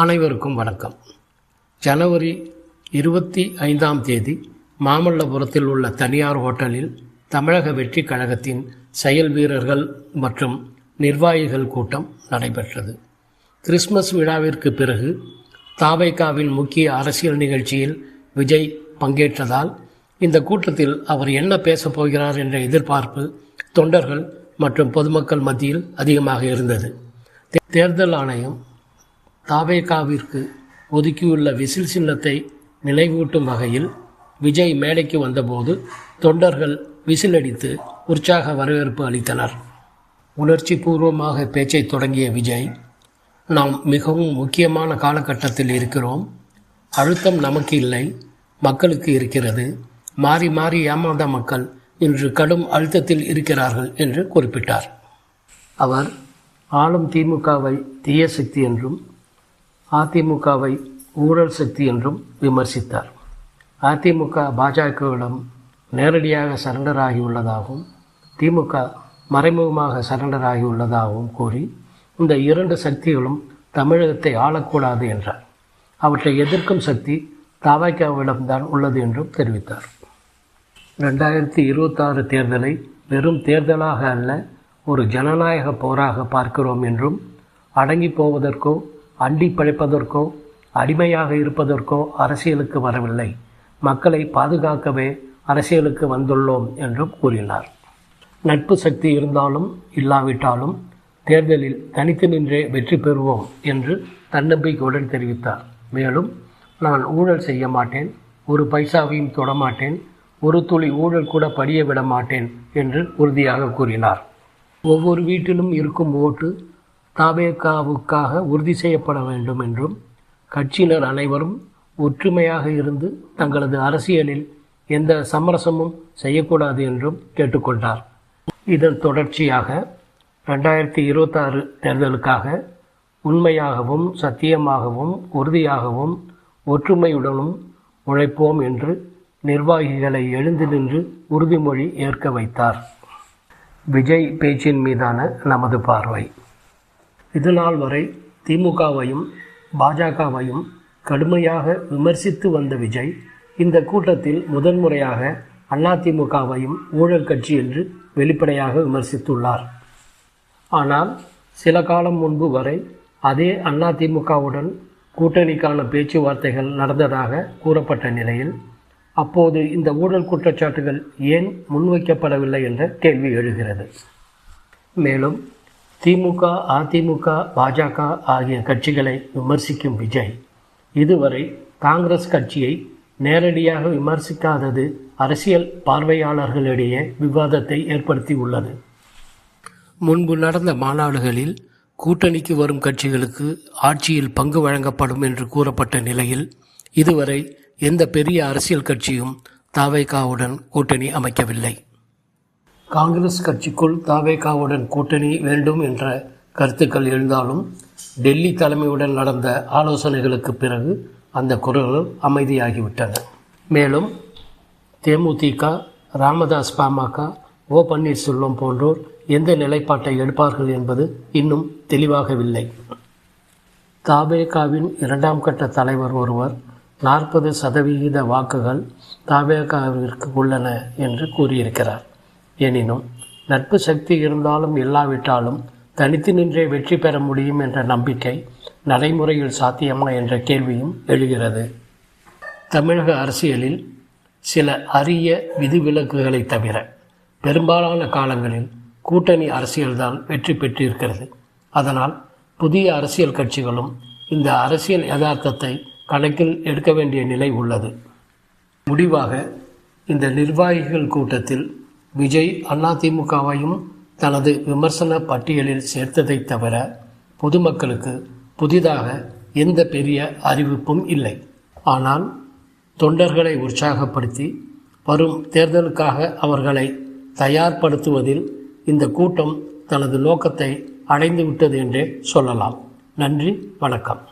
அனைவருக்கும் வணக்கம். ஜனவரி இருபத்தி ஐந்தாம் தேதி மாமல்லபுரத்தில் உள்ள தனியார் ஹோட்டலில் தமிழக வெற்றி கழகத்தின் செயல் வீரர்கள் மற்றும் நிர்வாகிகள் கூட்டம் நடைபெற்றது. கிறிஸ்மஸ் விழாவிற்கு பிறகு தாவைக்காவின் முக்கிய அரசியல் நிகழ்ச்சியில் விஜய் பங்கேற்றதால் இந்த கூட்டத்தில் அவர் என்ன பேசப் போகிறார் என்ற எதிர்பார்ப்பு தொண்டர்கள் மற்றும் பொதுமக்கள் மத்தியில் அதிகமாக இருந்தது. தேர்தல் ஆணையம் தாவேகாவிற்கு ஒதுக்கியுள்ள விசில் சின்னத்தை நினைவூட்டும் வகையில் விஜய் மேடைக்கு வந்தபோது தொண்டர்கள் விசில் அடித்து உற்சாக வரவேற்பு அளித்தனர். உணர்ச்சி பூர்வமாக பேச்சை தொடங்கிய விஜய் நாம் மிகவும் முக்கியமான காலகட்டத்தில் இருக்கிறோம். அழுத்தம் நமக்கு இல்லை மக்களுக்கு இருக்கிறது. மாறி மாறி ஏமாந்த மக்கள் இன்று கடும் அழுத்தத்தில் இருக்கிறார்கள் என்று குறிப்பிட்டார். அவர் ஆளும் திமுகவை தீய சக்தி என்றும் அதிமுகவை ஊழல் சக்தி என்றும் விமர்சித்தார். அதிமுக பாஜகவிடம் நேரடியாக சரண்டர் ஆகியுள்ளதாகவும் திமுக மறைமுகமாக சரண்டர் ஆகியுள்ளதாகவும் கூறி இந்த இரண்டு சக்திகளும் தமிழகத்தை ஆளக்கூடாது என்றார். அவற்றை எதிர்க்கும் சக்தி தாவாய்க்காவிடம்தான் உள்ளது என்றும் தெரிவித்தார். ரெண்டாயிரத்தி இருபத்தாறு தேர்தலை வெறும் தேர்தலாக அல்ல ஒரு ஜனநாயக போராக பார்க்கிறோம் என்றும் அடங்கி போவதற்கோ அண்டி பிழைப்பதற்கோ அடிமையாக இருப்பதற்கோ அரசியலுக்கு வரவில்லை. மக்களை பாதுகாக்கவே அரசியலுக்கு வந்துள்ளோம் என்றும் கூறினார். நட்பு சக்தி இருந்தாலும் இல்லாவிட்டாலும் தேர்தலில் தனித்து நின்றே வெற்றி பெறுவோம் என்று தன்னம்பிக்கையுடன் தெரிவித்தார். மேலும் நான் ஊழல் செய்ய மாட்டேன் ஒரு பைசாவையும் தொடமாட்டேன் ஒரு துளி ஊழல் கூட படிய விட மாட்டேன் என்று உறுதியாக கூறினார். ஒவ்வொரு வீட்டிலும் இருக்கும் ஓட்டு தாவேகாவுக்காக உறுதி செய்யப்பட வேண்டும் என்றும் கட்சியினர் அனைவரும் ஒற்றுமையாக இருந்து தங்களது அரசியலில் எந்த சமரசமும் செய்யக்கூடாது என்றும் கேட்டுக்கொண்டார். இதன் தொடர்ச்சியாக ரெண்டாயிரத்தி இருபத்தாறு தேர்தலுக்காக உண்மையாகவும் சத்தியமாகவும் உறுதியாகவும் ஒற்றுமையுடனும் உழைப்போம் என்று நிர்வாகிகளை எழுந்து நின்று உறுதிமொழி ஏற்க வைத்தார். விஜய் பேச்சின் மீதான நமது பார்வை. இதுநாள் வரை திமுகவையும் பாஜகவையும் கடுமையாக விமர்சித்து வந்த விஜய் இந்த கூட்டத்தில் முதன்முறையாக அதிமுகவையும் ஊழல் கட்சி என்று வெளிப்படையாக விமர்சித்துள்ளார். ஆனால் சில காலம் முன்பு வரை அதே அதிமுகவுடன் கூட்டணிக்கான பேச்சுவார்த்தைகள் நடந்ததாக கூறப்பட்ட நிலையில் அப்போது இந்த ஊழல் குற்றச்சாட்டுகள் ஏன் முன்வைக்கப்படவில்லை என்ற கேள்வி எழுகிறது. மேலும் திமுக அதிமுக பாஜக ஆகிய கட்சிகளை விமர்சிக்கும் விஜய் இதுவரை காங்கிரஸ் கட்சியை நேரடியாக விமர்சிக்காதது அரசியல் பார்வையாளர்களிடையே விவாதத்தை ஏற்படுத்தியுள்ளது முன்பு நடந்த மாநாடுகளில் கூட்டணிக்கு வரும் கட்சிகளுக்கு ஆட்சியில் பங்கு வழங்கப்படும் என்று கூறப்பட்ட நிலையில் இதுவரை எந்த பெரிய அரசியல் கட்சியும் தாவேகாவுடன் கூட்டணி அமைக்கவில்லை. காங்கிரஸ் கட்சிக்குள் தாவேகாவுடன் கூட்டணி வேண்டும் என்ற கருத்துக்கள் எழுந்தாலும் டெல்லி தலைமையுடன் நடந்த ஆலோசனைகளுக்கு பிறகு அந்த குரல்கள் அமைதியாகிவிட்டன. மேலும் தேமுதிக ராமதாஸ் பாமக ஓ பன்னீர்செல்வம் போன்றோர் எந்த நிலைப்பாட்டை எடுப்பார்கள் என்பது இன்னும் தெளிவாகவில்லை. தாபேகாவின் இரண்டாம் கட்ட தலைவர் ஒருவர் நாற்பது சதவிகித வாக்குகள் தாபேகாவிற்கு உள்ளன என்று கூறியிருக்கிறார். எனினும் நட்பு சக்தி இருந்தாலும் இல்லாவிட்டாலும் தனித்து நின்றே வெற்றி பெற முடியும் என்ற நம்பிக்கை நடைமுறையில் சாத்தியமா என்ற கேள்வியும் எழுகிறது. தமிழக அரசியலில் சில அரிய விதிவிலக்குகளை தவிர பெரும்பாலான காலங்களில் கூட்டணி அரசியல்தான் வெற்றி பெற்றிருக்கிறது. அதனால் புதிய அரசியல் கட்சிகளும் இந்த அரசியல் யதார்த்தத்தை கணக்கில் எடுக்க வேண்டிய நிலை உள்ளது. முடிவாக இந்த நிர்வாகிகள் கூட்டத்தில் விஜய் அதிமுகவையும் தனது விமர்சன பட்டியலில் சேர்த்ததைத் தவிர பொதுமக்களுக்கு புதிதாக எந்த பெரிய அறிவிப்பும் இல்லை. ஆனால் தொண்டர்களை உற்சாகப்படுத்தி வரும் தேர்தலுக்காக அவர்களை தயார்படுத்துவதில் இந்த கூட்டம் தனது நோக்கத்தை அடைந்துவிட்டது என்றே சொல்லலாம். நன்றி வணக்கம்.